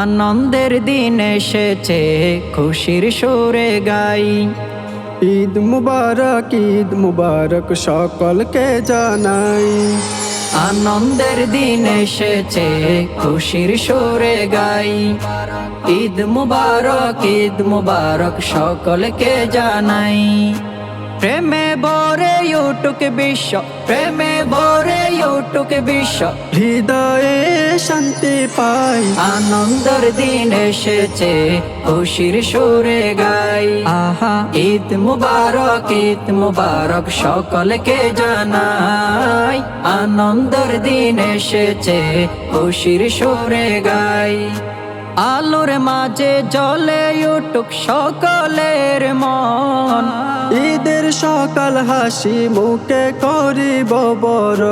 আনন্দের দিন এসেছে খুশির সুরে গাই। ঈদ মুবারক ঈদ মুবারক সকলকে জানাই। আনন্দের দিন এসেছে খুশির সুরে গাই। ঈদ মুবারক ঈদ মুবারক সকলকে জানাই। প্রেমে ভরে ইউটুক বিশ্ব প্রেমে ভরে ইউটুক বিশ্ব হৃদয়ে শান্তি পাই। আনন্দের দিন এসেছে খুশির সুরে গাই। আহা। ঈদ মুবারক ঈদ মুবারক সকলকে জানাই। আনন্দের দিন এসেছে খুশির সুরে গাই। আলোর মাঝে জলে উঠুক সকলের মন। সকাল হাসি মুখে করিব বর।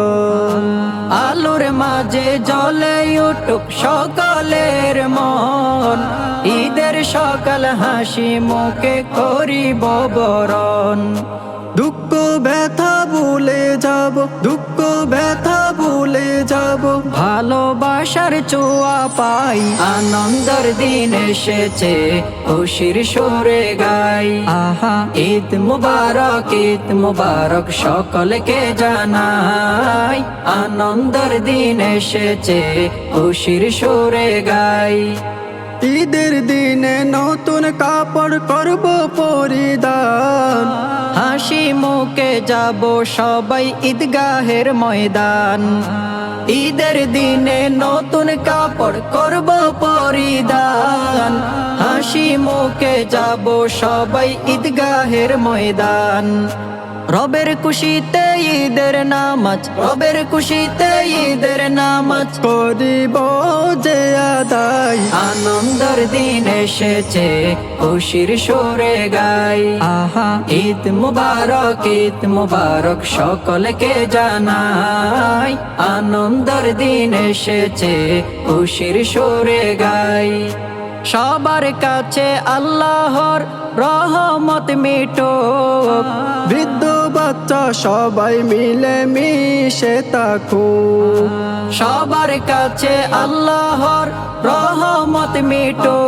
আলোর মাঝে জলে উঠুক সকালের মন। ঈদের সকাল হাসি মুখে করিব বরণ। দুঃখ ব্যথা ভুলে যাব, দুঃখ ব্যথা ভুলে যাব। ভালোবাসার চোয়া পাই, আনন্দর দিন এসেছে, খুশির সুরে গাই। আহা, ঈদ মুবারক ঈদ মুবারক সকলকে জানাই। আনন্দর দিন এসেছে, খুশির সুরে গাই। ঈদের দিনে নতুন কাপড় করব পরিধান। হাসি মুখে যাব সবাই ঈদগাহের ময়দান। ঈদের দিনে নতুন কাপড় করব পরিধান। হাসি মুখে যাব সবাই ঈদগাহের ময়দান। রবের খুশিতে ঈদের নামাজ, রবের খুশিতে ঈদের নামাজ করিব দিন এসেছে খুশির সুরে গাই। আহা। ঈদ মুবারক ঈদ মুবারক সকলকে জানাই। আনন্দের দিন এসেছে খুশির সুরে গাই। সবার কাছে আল্লাহর রহমত মিটো বৃদ্ধ বাচ্চা সবাই মিলে মিশে থাকু সবার কাছে আল্লাহর রহমত মিটো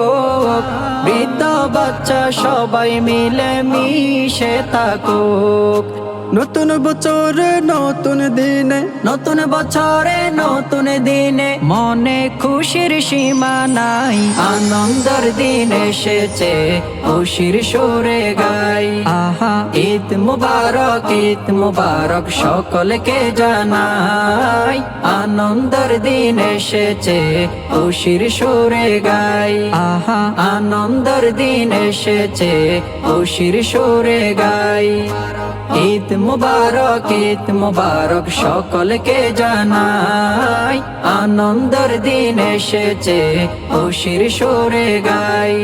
বৃদ্ধ বাচ্চা সবাই মিলে মিশে থাকুক। নতুন বছরে, নতুন দিনে, নতুন বছরে, নতুন দিনে মনে খুশির সীমা নাই। আনন্দের দিন এসেছে, খুশির সুরে গাই। আহা, ঈদ মুবারক ঈদ মুবারক সকলকে জানাই। আনন্দের দিন এসেছে, খুশির সুরে গাই। আহা, আনন্দের দিন এসেছে, খুশির সুরে গাই। ঈদ মুবারক ঈদ মুবারক সকলকে জানাই। আনন্দের দিন এসেছে খুশির সুরে গাই।